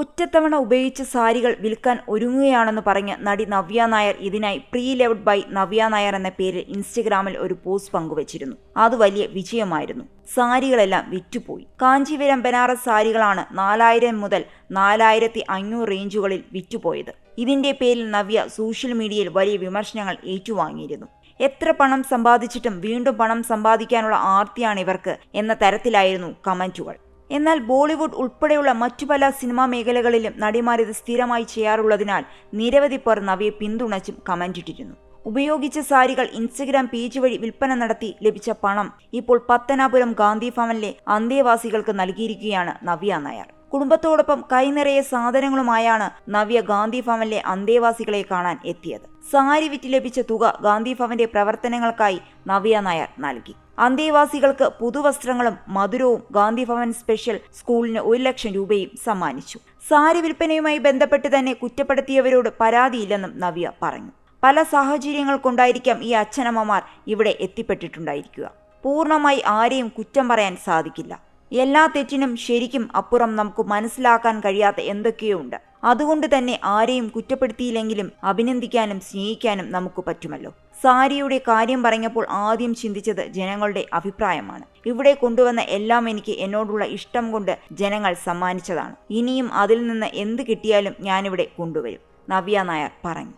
ഒറ്റത്തവണ ഉപയോഗിച്ച സാരികൾ വിൽക്കാൻ ഒരുങ്ങുകയാണെന്ന് പറഞ്ഞ് നടി നവ്യ നായർ ഇതിനായി pre loved by Navya Nair എന്ന പേരിൽ ഇൻസ്റ്റഗ്രാമിൽ ഒരു പോസ്റ്റ് പങ്കുവച്ചിരുന്നു. അത് വലിയ വിജയമായിരുന്നു. സാരികളെല്ലാം വിറ്റുപോയി. കാഞ്ചീപുരം ബനാറസ് സാരികളാണ് നാലായിരം മുതൽ നാലായിരത്തി അഞ്ഞൂറ് റേഞ്ചുകളിൽ വിറ്റുപോയത്. ഇതിന്റെ പേരിൽ നവ്യ സോഷ്യൽ മീഡിയയിൽ വലിയ വിമർശനങ്ങൾ ഏറ്റുവാങ്ങിയിരുന്നു. എത്ര പണം സമ്പാദിച്ചിട്ടും വീണ്ടും പണം സമ്പാദിക്കാനുള്ള ആർത്തിയാണ് ഇവർക്ക് എന്ന തരത്തിലായിരുന്നു കമന്റുകൾ. എന്നാൽ ബോളിവുഡ് ഉൾപ്പെടെയുള്ള മറ്റു പല സിനിമാ മേഖലകളിലും നടിമാരിത് സ്ഥിരമായി ചെയ്യാറുള്ളതിനാൽ നിരവധി പേർ നവിയെ പിന്തുണച്ചും കമന്റിട്ടിരുന്നു. ഉപയോഗിച്ച സാരികൾ ഇൻസ്റ്റഗ്രാം പേജ് വഴി വിൽപ്പന നടത്തി ലഭിച്ച പണം ഇപ്പോൾ പത്തനാപുരം ഗാന്ധി ഭവനിലെ അന്തേവാസികൾക്ക് നൽകിയിരിക്കുകയാണ് നവ്യ നായർ. കുടുംബത്തോടൊപ്പം കൈനിറയെ സാധനങ്ങളുമായാണ് നവ്യ ഗാന്ധി ഭവനിലെ അന്തേവാസികളെ കാണാൻ എത്തിയത്. സാരി വിറ്റ് ലഭിച്ച തുക ഗാന്ധി ഭവന്റെ പ്രവർത്തനങ്ങൾക്കായി നവ്യ നായർ നൽകി. അന്തേവാസികൾക്ക് പുതുവസ്ത്രങ്ങളും മധുരവും ഗാന്ധി ഭവൻ സ്പെഷ്യൽ സ്കൂളിന് ഒരു ലക്ഷം രൂപയും സമ്മാനിച്ചു. സാരി വിൽപ്പനയുമായി ബന്ധപ്പെട്ട് തന്നെ കുറ്റപ്പെടുത്തിയവരോട് പരാതിയില്ലെന്നും നവ്യ പറഞ്ഞു. പല സാഹചര്യങ്ങൾ കൊണ്ടായിരിക്കാം ഈ അച്ഛനമ്മമാർ ഇവിടെ എത്തിപ്പെട്ടിട്ടുണ്ടായിരിക്കുക. പൂർണമായി ആരെയും കുറ്റം പറയാൻ സാധിക്കില്ല. എല്ലാ തെറ്റിനും ശരിക്കും അപ്പുറം നമുക്ക് മനസ്സിലാക്കാൻ കഴിയാത്ത എന്തൊക്കെയോ ഉണ്ട് അതുകൊണ്ട് തന്നെ ആരെയും കുറ്റപ്പെടുത്തിയില്ലെങ്കിലും അഭിനന്ദിക്കാനും സ്നേഹിക്കാനും നമുക്ക് പറ്റുമല്ലോ. സാരിയുടെ കാര്യം പറഞ്ഞപ്പോൾ ആദ്യം ചിന്തിച്ചത് ജനങ്ങളുടെ അഭിപ്രായമാണ്. ഇവിടെ കൊണ്ടുവന്ന എല്ലാം എനിക്ക് എന്നോടുള്ള ഇഷ്ടം കൊണ്ട് ജനങ്ങൾ സമ്മാനിച്ചതാണ്. ഇനിയും അതിൽ നിന്ന് എന്ത് കിട്ടിയാലും ഞാനിവിടെ കൊണ്ടുവരും. നവ്യ നായർ പറഞ്ഞു.